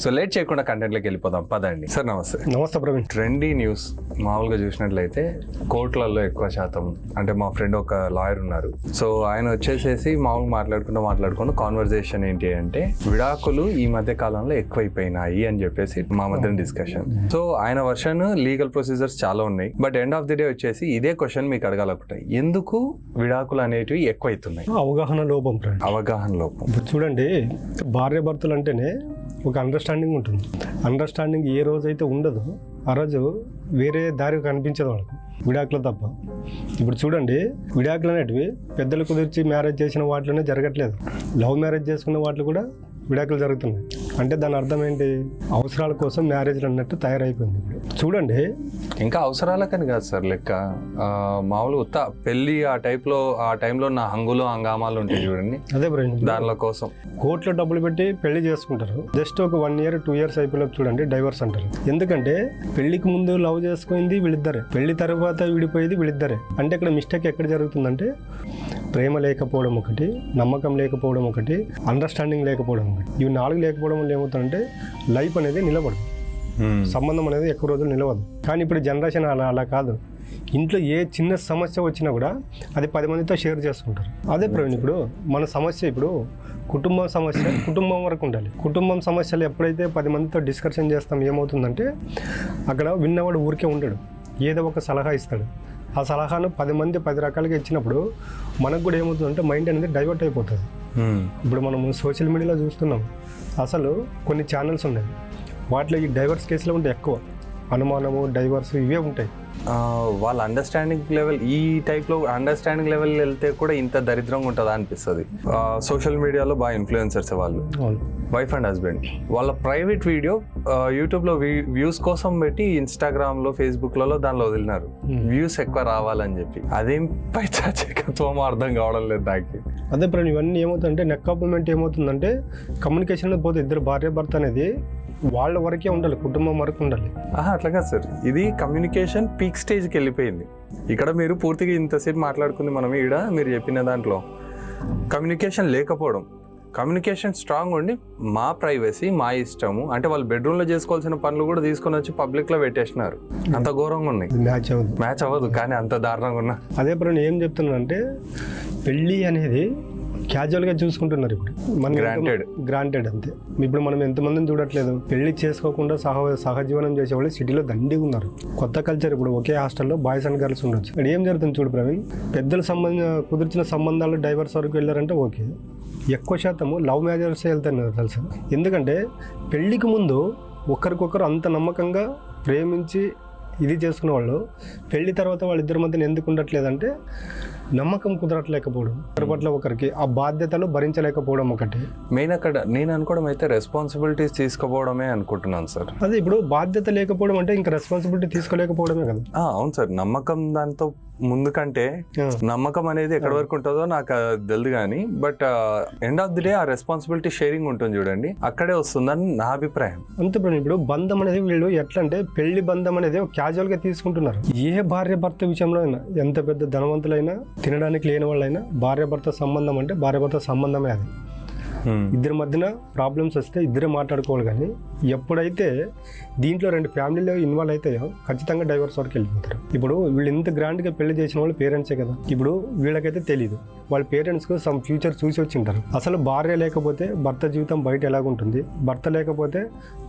So late చేయకుండా కంటెంట్లోకి వెళ్ళిపోదాం. పదండి. సార్ నమస్తే. నమస్తే ప్రవీణ్. ట్రెండీ న్యూస్ మామూలుగా చూసినట్లయితే కోర్టులలో ఎక్కువ శాతం అంటే మా ఫ్రెండ్ ఒక లాయర్ ఉన్నారు. సో ఆయన వచ్చేసేసి మామూలుగా మాట్లాడుకుంటూ మాట్లాడుకుంటూ కాన్వర్జేషన్ ఏంటి అంటే విడాకులు ఈ మధ్య కాలంలో ఎక్కువైపోయినాయి అని చెప్పేసి మా మధ్య డిస్కషన్ సో ఆయన వర్షన్ లీగల్ ప్రొసీజర్స్ చాలా ఉన్నాయి. But end of the day వచ్చేసి ఇదే క్వశ్చన్ మీకు అడగాలనుకుంటాయి ఎందుకు విడాకులు అనేటివి ఎక్కువైతున్నాయి? అవగాహన లోపం అవగాహన లోపం. చూడండి భార్య భర్తలు అంటేనే ఒక అండర్స్టాండింగ్ ఉంటుంది. అండర్స్టాండింగ్ ఏ రోజైతే ఉండదో ఆ రోజు వేరే దారి కనిపించదు వాళ్ళకు. విడాకులు తప్ప. ఇప్పుడు చూడండి విడాకులు అనేటివి పెద్దలు కుదిర్చి మ్యారేజ్ చేసిన వాటిలోనే జరగట్లేదు. లవ్ మ్యారేజ్ చేసుకున్న వాటిలో కూడా విడాకులు జరుగుతున్నాయి. అంటే దాని అర్థం ఏంటి? అవసరాల కోసం మ్యారేజ్ అన్నట్టు తయారైపోయింది చూడండి. ఇంకా అవసరాలకని కాదు సార్ లెక్క. మామూలు ఉత్త పెళ్ళి ఆ టైప్లో ఆ టైంలో నా హంగులు హంగామాలు ఉంటాయి చూడండి. అదే బ్రెయిన్ దానిల కోసం. కోర్టులో డబ్బులు పెట్టి పెళ్ళి చేసుకుంటారు. జస్ట్ ఒక వన్ ఇయర్ టూ ఇయర్స్ అయిపోయిన చూడండి డైవర్స్ అంటారు. ఎందుకంటే పెళ్ళికి ముందు లవ్ చేసుకుంది వీళ్ళిద్దరే. పెళ్ళి తర్వాత విడిపోయేది వీళ్ళిద్దరే. అంటే ఇక్కడ మిస్టేక్ ఎక్కడ జరుగుతుందంటే ప్రేమ లేకపోవడం ఒకటి నమ్మకం లేకపోవడం ఒకటి అండర్స్టాండింగ్ లేకపోవడం ఒకటి. ఇవి నాలుగు లేకపోవడం వల్ల ఏమవుతుందంటే లైఫ్ అనేది నిలబడదు. సంబంధం అనేది ఎక్కువ రోజులు నిలవదు. కానీ ఇప్పుడు జనరేషన్ అలా అలా కాదు. ఇంట్లో ఏ చిన్న సమస్య వచ్చినా కూడా అది పది మందితో షేర్ చేసుకుంటారు. అదే ప్రవీణ్ ఇప్పుడు మన సమస్య ఇప్పుడు కుటుంబం సమస్య కుటుంబం వరకు ఉండాలి. కుటుంబం సమస్యలు ఎప్పుడైతే పది మందితో డిస్కషన్ చేస్తాం ఏమవుతుందంటే అక్కడ విన్నవాడు ఊరికే ఉండడు. ఏదో ఒక సలహా ఇస్తాడు. ఆ సలహాను పది మంది పది రకాలుగా ఇచ్చినప్పుడు మనకు కూడా ఏమవుతుందంటే మైండ్ అనేది డైవర్ట్ అయిపోతుంది. ఇప్పుడు మనము సోషల్ మీడియాలో చూస్తున్నాం అసలు కొన్ని ఛానల్స్ ఉన్నాయి వాటిలో ఈ డైవర్స్ కేసులు ఉంటాయి ఎక్కువ అనుమానము డైవర్స్ ఇవే ఉంటాయి. వాళ్ళ అండర్స్టాండింగ్ లెవెల్ ఈ టైప్లో అండర్స్టాండింగ్ లెవెల్ వెళ్తే కూడా ఇంత దరిద్రంగా ఉంటుందా అనిపిస్తుంది. సోషల్ మీడియాలో బాగా ఇన్ఫ్లుయెన్సర్స్ వాళ్ళు. వైఫ్ అండ్ హస్బెండ్ వాళ్ళ ప్రైవేట్ వీడియో యూట్యూబ్లో వ్యూస్ కోసం పెట్టి ఇన్స్టాగ్రామ్లో ఫేస్బుక్లలో దానిలో వదిలినారు. వ్యూస్ ఎక్కువ రావాలని చెప్పి. అదేం పైచాచకత్వం అర్థం కావడం లేదు నాకు. అదే ప్రణ్ ఇవన్నీ ఏమవుతుందంటే నెక్ కాంప్లిమెంట్ ఏమవుతుందంటే కమ్యూనికేషన్ పోతే ఇద్దరు భార్య భర్త అనేది వాళ్ళ వరకే ఉండాలి కుటుంబం వరకు ఉండాలి. ఆహా అట్లా కాదు సార్. ఇది కమ్యూనికేషన్ పీక్ స్టేజ్కి వెళ్ళిపోయింది. ఇక్కడ మీరు పూర్తిగా ఇంతసేపు మాట్లాడుకుంది మనం ఈడ మీరు చెప్పిన దాంట్లో. కమ్యూనికేషన్ లేకపోవడం. కమ్యూనికేషన్ స్ట్రాంగ్ ఉండి మా ప్రైవసీ మా ఇష్టము. అంటే వాళ్ళు బెడ్రూమ్లో చేసుకోవాల్సిన పనులు కూడా తీసుకొని వచ్చి పబ్లిక్లో పెట్టేసినారు. అంత ఘోరంగా ఉన్నాయి. మ్యాచ్ అవ్వదు. మ్యాచ్ అవ్వదు కానీ అంత దారుణంగా ఉన్నా. అదే ప్రణ్ ఏం చెప్తున్నానంటే పెళ్ళి అనేది క్యాజువల్గా చూసుకుంటున్నారు ఇప్పుడు. మనం Granted. గ్రాంటెడ్ అంతే. ఇప్పుడు మనం ఎంతమందిని చూడట్లేదు. పెళ్ళి చేసుకోకుండా సహ సహజీవనం చేసేవాళ్ళు సిటీలో దండిగా ఉన్నారు. కొత్త కల్చర్ ఇప్పుడు ఒకే హాస్టల్లో బాయ్స్ అండ్ గర్ల్స్ ఉండొచ్చు. ఇక్కడ ఏం జరుగుతుంది చూడు ప్రవీణ్? పెద్దల సంబంధ కుదిర్చిన సంబంధాలు డైవర్స్ వరకు వెళ్ళారంటే ఓకే. ఎక్కువ శాతము లవ్ మ్యారేజెస్ వెళ్తున్నారు తెలుసా? ఎందుకంటే పెళ్ళికి ముందు ఒకరికొకరు అంత నమ్మకంగా ప్రేమించి ఇది చేసుకున్న వాళ్ళు పెళ్ళి తర్వాత వాళ్ళిద్దరి మధ్యన ఎందుకు ఉండట్లేదంటే నమ్మకం కుదరట్లేకపోవడం. ఒకరి పట్ల ఒకరికి ఆ బాధ్యతలు భరించలేకపోవడం ఒకటి. మెయిన్ అక్కడ నేను అనుకోవడం అయితే రెస్పాన్సిబిలిటీస్ తీసుకోపోవడమే అనుకుంటున్నాను సార్. అదే ఇప్పుడు బాధ్యత లేకపోవడం అంటే ఇంకా రెస్పాన్సిబిలిటీ తీసుకోలేకపోవడమే కదా. అవును సార్. నమ్మకం దాంతో ముందు కంటే. నమ్మకం అనేది ఎక్కడి వరకు ఉంటుందో నాకు తెలియదు కానీ but end of the day ఆ రెస్పాన్సిబిలిటీ షేరింగ్ ఉంటుంది చూడండి అక్కడే వస్తుందని నా అభిప్రాయం అంతే ఇప్పుడు బంధం అనేది వీళ్ళు ఎట్లా అంటే పెళ్ళి బంధం అనేది క్యాజువల్గా తీసుకుంటున్నారు ఏ భార్య భర్త విషయంలో అయినా ఎంత పెద్ద ధనవంతులైనా తినడానికి లేని వాళ్ళైనా భార్య భర్త సంబంధం అంటే భార్య భర్త సంబంధమే అది. Hmm. ఇద్దరి మధ్యన ప్రాబ్లమ్స్ వస్తే ఇద్దరే మాట్లాడుకోవాలి కానీ ఎప్పుడైతే దీంట్లో రెండు ఫ్యామిలీలో ఇన్వాల్వ్ అవుతాయో ఖచ్చితంగా డైవర్స్ వరకు వెళ్ళిపోతారు. ఇప్పుడు వీళ్ళు ఇంత గ్రాండ్గా పెళ్ళి చేసిన వాళ్ళు పేరెంట్సే కదా. ఇప్పుడు వీళ్ళకైతే తెలియదు వాళ్ళ పేరెంట్స్కు సమ్ ఫ్యూచర్ చూసి వచ్చింటారు అసలు భార్య లేకపోతే భర్త జీవితం బయట ఎలాగుంటుంది? భర్త లేకపోతే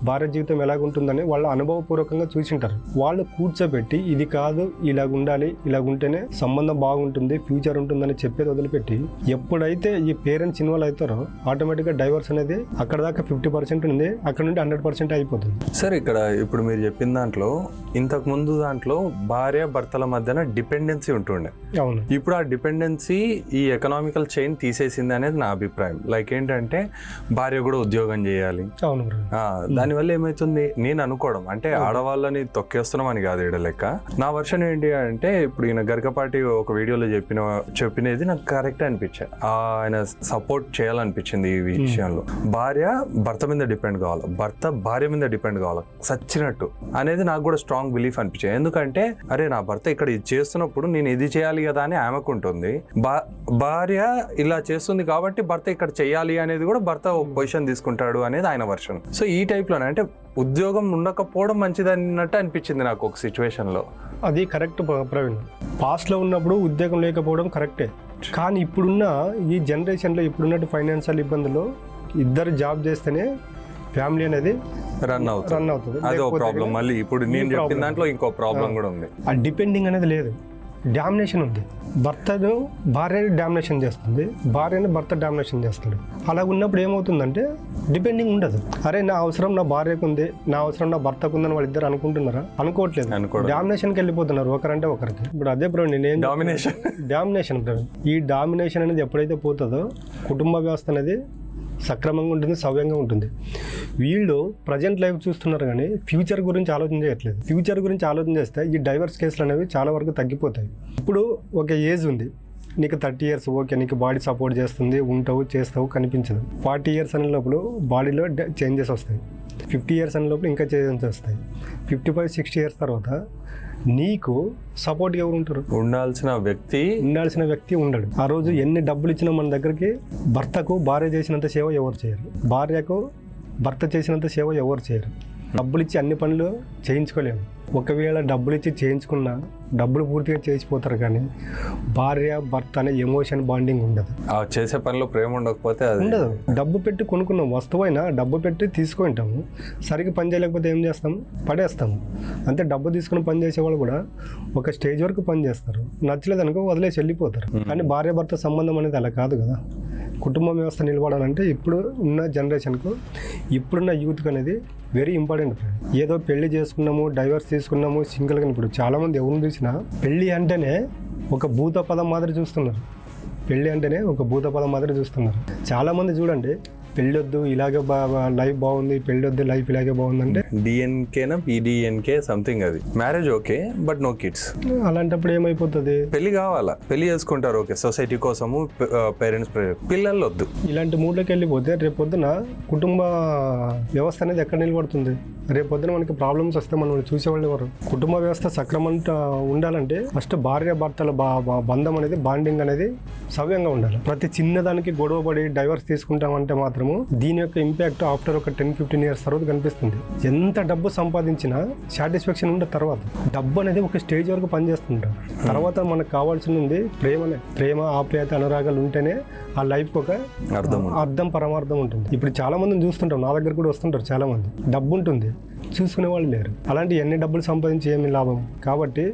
భార్య జీవితం ఎలాగుంటుందని వాళ్ళు అనుభవపూర్వకంగా చూసింటారు వాళ్ళు కూర్చోబెట్టి ఇది కాదు ఇలాగ ఉండాలి ఇలాగ ఉంటేనే సంబంధం బాగుంటుంది ఫ్యూచర్ ఉంటుందని చెప్పేది వదిలిపెట్టి ఎప్పుడైతే ఈ పేరెంట్స్ ఇన్వాల్వ్ అవుతారో ఆటోమేటిక్గా డైవర్స్ అనేది అక్కడ దాకా ఫిఫ్టీ పర్సెంట్ ఉంది. అక్కడ నుండి హండ్రెడ్ పర్సెంట్ అయిపోతుంది. సార్ ఇక్కడ ఇప్పుడు మీరు చెప్పిన దాంట్లో ఇంతకు ముందు దాంట్లో భార్య భర్తల మధ్యన డిపెండెన్సీ ఉంటుండే. అవును. ఇప్పుడు ఆ డిపెండెన్సీ ఈ ఎకనామికల్ చైన్ తీసేసింది అనేది నా అభిప్రాయం. లైక్ ఏంటంటే భార్య కూడా ఉద్యోగం చేయాలి. అవును దానివల్ల ఏమవుతుంది నేను అనుకోవడం. అంటే ఆడవాళ్ళని తొక్కేస్తున్నాం అని కాదు ఈడ లెక్క. నా వర్షన్ ఏంటి అంటే ఇప్పుడు ఈయన గరికపాటి ఒక వీడియోలో చెప్పిన చెప్పినది నాకు కరెక్ట్ అనిపించాయి ఆయన సపోర్ట్ చేయాలనిపించింది విషయంలో భార్య భర్త మీద డిపెండ్ కావాలి. భర్త భార్య మీద డిపెండ్ కావాలి. సచ్చినట్టు. అనేది నాకు కూడా స్ట్రాంగ్ బిలీఫ్ అనిపించింది. ఎందుకంటే అరే నా భర్త ఇక్కడ ఇది చేస్తున్నప్పుడు నేను ఇది చేయాలి కదా అని ఆమెకు ఉంటుంది. భార్య ఇలా చేస్తుంది కాబట్టి భర్త ఇక్కడ చేయాలి అనేది కూడా భర్త ఒక పొజిషన్ తీసుకుంటాడు అనేది ఆయన వర్షన్. సో ఈ టైప్లో అంటే ఉద్యోగం ఉండకపోవడం మంచిది అన్నట్టు అనిపించింది నాకు ఒక సిచ్యువేషన్లో అది కరెక్ట్ ప్రవీణ్. పాస్ట్లో ఉన్నప్పుడు ఉద్యోగం లేకపోవడం కరెక్టే. కానీ ఇప్పుడున్న ఈ జనరేషన్లో ఇప్పుడున్నట్టు ఫైనాన్షియల్ ఇబ్బందులు ఇద్దరు జాబ్ చేస్తేనే ఫ్యామిలీ అనేది రన్ అవుతుంది. రన్ అవుతుంది. అదే ప్రాబ్లం మళ్ళీ ఇప్పుడు నేను చెప్పిన. దాంట్లో ఇంకో ప్రాబ్లం కూడా ఉంది. ఆ డిపెండింగ్ అనేది లేదు. డామినేషన్ ఉంది. భర్తను భార్యని డామినేషన్ చేస్తుంది. భార్యని భర్త డామినేషన్ చేస్తాడు. అలా ఉన్నప్పుడు ఏమవుతుందంటే డిపెండింగ్ ఉండదు. అరే నా అవసరం నా భార్యకు ఉంది నా అవసరం నా భర్తకు ఉందని వాళ్ళిద్దరు అనుకుంటున్నారా? అనుకోవట్లేదు. డామినేషన్కి వెళ్ళిపోతున్నారు. ఒకరంటే ఒకరికి. ఇప్పుడు అదే బ్రో నేనేం డామినేషన్ డామినేషన్ ఈ డామినేషన్ అనేది ఎప్పుడైతే పోతుందో కుటుంబ వ్యవస్థ అనేది సక్రమంగా ఉంటుంది సవ్యంగా ఉంటుంది. వీళ్ళు ప్రజెంట్ లైఫ్ చూస్తున్నారు కానీ ఫ్యూచర్ గురించి ఆలోచన చేయట్లేదు. ఫ్యూచర్ గురించి ఆలోచన చేస్తే ఈ డైవర్స్ కేసులు అనేవి చాలా వరకు తగ్గిపోతాయి. ఇప్పుడు ఒక ఏజ్ ఉంది. నీకు థర్టీ ఇయర్స్ ఓకే నీకు బాడీ సపోర్ట్ చేస్తుంది ఉంటావు చేస్తావు కనిపించదు. ఫార్టీ ఇయర్స్ అనే లోపల బాడీలో చేంజెస్ వస్తాయి. ఫిఫ్టీ ఇయర్స్ అనే లోపల ఇంకా చేంజెస్ వస్తాయి. ఫిఫ్టీ ఫైవ్ సిక్స్టీ ఇయర్స్ తర్వాత నీకు సపోర్ట్ ఎవరు ఉంటారు? ఉండాల్సిన వ్యక్తి ఉండాల్సిన వ్యక్తి ఉండడు. ఆ రోజు ఎన్ని డబ్బులు ఇచ్చినా మన దగ్గరికి భర్తకు భార్య చేసినంత సేవ ఎవరు చేయరు. భార్యకు భర్త చేసినంత సేవ ఎవరు చేయరు. డబ్బులు ఇచ్చి అన్ని పనులు చేయించుకోలేము. ఒకవేళ డబ్బులు ఇచ్చి చేయించుకున్నా డబ్బులు పూర్తిగా చేసిపోతారు కానీ భార్య భర్త అనే ఎమోషన్ బాండింగ్ ఉండదు. చేసే పనిలో ప్రేమ ఉండకపోతే ఉండదు. డబ్బు పెట్టి కొనుక్కున్న వస్తువైనా డబ్బు పెట్టి తీసుకుంటాము సరిగ్గా పని చేయలేకపోతే ఏం చేస్తాము పడేస్తాము అంతే డబ్బు తీసుకుని పని చేసేవాళ్ళు కూడా ఒక స్టేజ్ వరకు పని చేస్తారు. నచ్చలేదు అనుకో వదిలేసి వెళ్ళిపోతారు. కానీ భార్య భర్త సంబంధం అనేది అలా కాదు కదా. కుటుంబ వ్యవస్థ నిలబడాలంటే ఇప్పుడు ఉన్న జనరేషన్కు ఇప్పుడున్న యూత్కి అనేది వెరీ ఇంపార్టెంట్ ఏదో పెళ్ళి చేసుకున్నాము డైవర్స్ తీసుకున్నాము సింగిల్గా ఇప్పుడు చాలామంది ఎవరిని చూసినా పెళ్ళి అంటేనే ఒక భూత పదం మాదిరి చూస్తున్నారు. పెళ్ళి అంటేనే ఒక భూత పదం మాదిరి చూస్తున్నారు. చాలామంది చూడండి పెళ్ళొద్దు ఇలాగే బా లైఫ్ బాగుంది పెళ్ళొద్దు లైఫ్ ఇలాగే బాగుందంటే? డిఎన్కేనా పీడిఎన్కే సంథింగ్ అది. Marriage okay but no kids అలాంటప్పుడు ఏమైపోతుంది? పెళ్ళి కావాలా? పెళ్ళి చేసుకుంటారు ఓకే. సొసైటీ కోసము పేరెంట్స్ పిల్లలు వద్దు ఇలాంటి మూడ్లోకి వెళ్ళిపోతే రేపు పొద్దున కుటుంబ వ్యవస్థ అనేది ఎక్కడ నిలబడుతుంది? రేపు పొద్దున మనకి ప్రాబ్లమ్స్ వస్తే మనం చూసేవాళ్ళు ఎవరు? కుటుంబ వ్యవస్థ సక్రమంగా ఉండాలంటే ఫస్ట్ భార్య భర్తల బంధం అనేది బాండింగ్ అనేది సవ్యంగా ఉండాలి. ప్రతి చిన్నదానికి గొడవ పడి డైవర్స్ తీసుకుంటామంటే మాత్రము దీని యొక్క ఇంపాక్ట్ ఆఫ్టర్ ఒక టెన్ ఫిఫ్టీన్ ఇయర్స్ తర్వాత కనిపిస్తుంది. ఎంత డబ్బు సంపాదించినా సాటిస్ఫాక్షన్ ఉండే తర్వాత డబ్బు అనేది ఒక స్టేజ్ వరకు పనిచేస్తుంటారు తర్వాత మనకు కావాల్సింది ప్రేమనే. ప్రేమ ఆప్యాయత అనురాగాలు ఉంటేనే ఆ లైఫ్కి ఒక అర్థం. అర్థం పరమార్థం ఉంటుంది. ఇప్పుడు చాలా మందిని చూస్తుంటాం. నా దగ్గర కూడా వస్తుంటారు చాలా మంది డబ్బు ఉంటుంది చూసుకునే వాళ్ళు లేరు. అలాంటి ఎన్ని డబ్బులు సంపాదించి ఏమి లాభం? కాబట్టి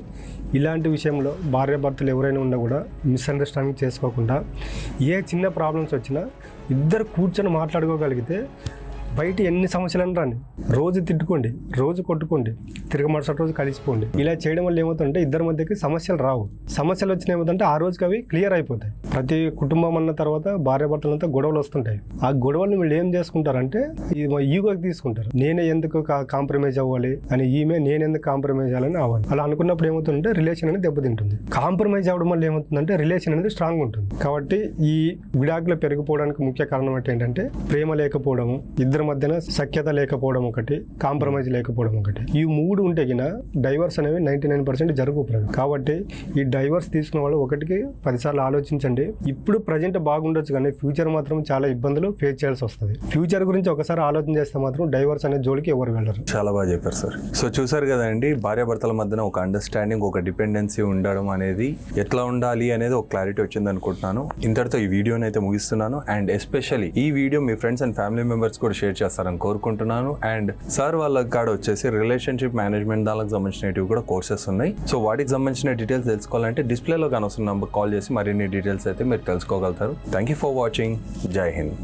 ఇలాంటి విషయంలో భార్య భర్తలు ఎవరైనా ఉన్నా కూడా మిస్అండర్స్టాండింగ్ చేసుకోకుండా ఏ చిన్న ప్రాబ్లమ్స్ వచ్చినా ఇద్దరు కూర్చొని మాట్లాడుకోగలిగితే బయట ఎన్ని సమస్యలను రాని రోజు తిట్టుకోండి రోజు కొట్టుకోండి తిరిగి మరుసటి రోజు కలిసిపోండి. ఇలా చేయడం వల్ల ఏమవుతుందంటే ఇద్దరి మధ్యకి సమస్యలు రావు. సమస్యలు వచ్చిన ఏమవుతుందంటే ఆ రోజుకి అవి క్లియర్ అయిపోతాయి. ప్రతి కుటుంబం అన్న తర్వాత భార్య భర్తలంతా గొడవలు వస్తుంటాయి. ఆ గొడవలను వీళ్ళు ఏం చేసుకుంటారంటే ఈగోకి తీసుకుంటారు. నేనే ఎందుకు కాంప్రమైజ్ అవ్వాలి అని ఈమె నేను ఎందుకు కాంప్రమైజ్ అవ్వాలని అవ్వాలి అలా అనుకున్నప్పుడు ఏమవుతుందంటే రిలేషన్ అనేది దెబ్బతింటుంది. కాంప్రమైజ్ అవ్వడం వల్ల ఏమవుతుందంటే రిలేషన్ అనేది స్ట్రాంగ్ ఉంటుంది. కాబట్టి ఈ విడాకులు పెరిగిపోవడానికి ముఖ్య కారణం ఏంటంటే ప్రేమ లేకపోవడము ఇద్దరు మధ్యన సఖ్యత లేకపోవడం ఒకటి కాంప్రమైజ్ లేకపోవడం ఒకటి. ఈ మూడు ఉంటే గిన డైవర్స్ అనేవి నైంటీ నైన్ పర్సెంట్ జరుగు కాబట్టి ఈ డైవర్స్ తీసుకున్న వాళ్ళు ఒకటికి పదిసార్లు ఆలోచించండి. ఇప్పుడు ప్రజెంట్ బాగుండొచ్చు కానీ ఫ్యూచర్ మాత్రం చాలా ఇబ్బందులు ఫేస్ చేయాల్సి వస్తుంది. ఫ్యూచర్ గురించి ఒకసారి ఆలోచన చేస్తే మాత్రం డైవర్స్ అనే జోలికి ఎవరు వెళ్ళరు. చాలా బాగా చెప్పారు సార్. సో చూసారు కదండి భార్యాభర్తల మధ్యన ఒక అండర్స్టాండింగ్ ఒక డిపెండెన్సీ ఉండడం అనేది ఎట్లా ఉండాలి అనేది ఒక క్లారిటీ వచ్చింది అనుకుంటున్నాను. ఇంతటితో ఈ వీడియోని అయితే ముగిస్తున్నాను. అండ్ ఎస్పెషల్లీ ఈ వీడియో మీ ఫ్రెండ్స్ అండ్ ఫ్యామిలీ మెంబర్స్ కూడా షేర్ షేర్ చేస్తారని కోరుకుంటున్నాను. అండ్ సార్ వాళ్ళ కాడ వచ్చేసి రిలేషన్షిప్ మేనేజ్మెంట్ దానికి సంబంధించినవి కూడా కోర్సెస్ ఉన్నాయి. సో వాటికి సంబంధించిన డీటెయిల్స్ తెలుసుకోవాలంటే డిస్ప్లేలో కనొస్తున్న నంబర్ కాల్ చేసి మరిన్ని డీటెయిల్స్ అయితే మీరు తెలుసుకోగలుగుతారు. Thank you for watching. Jai Hind.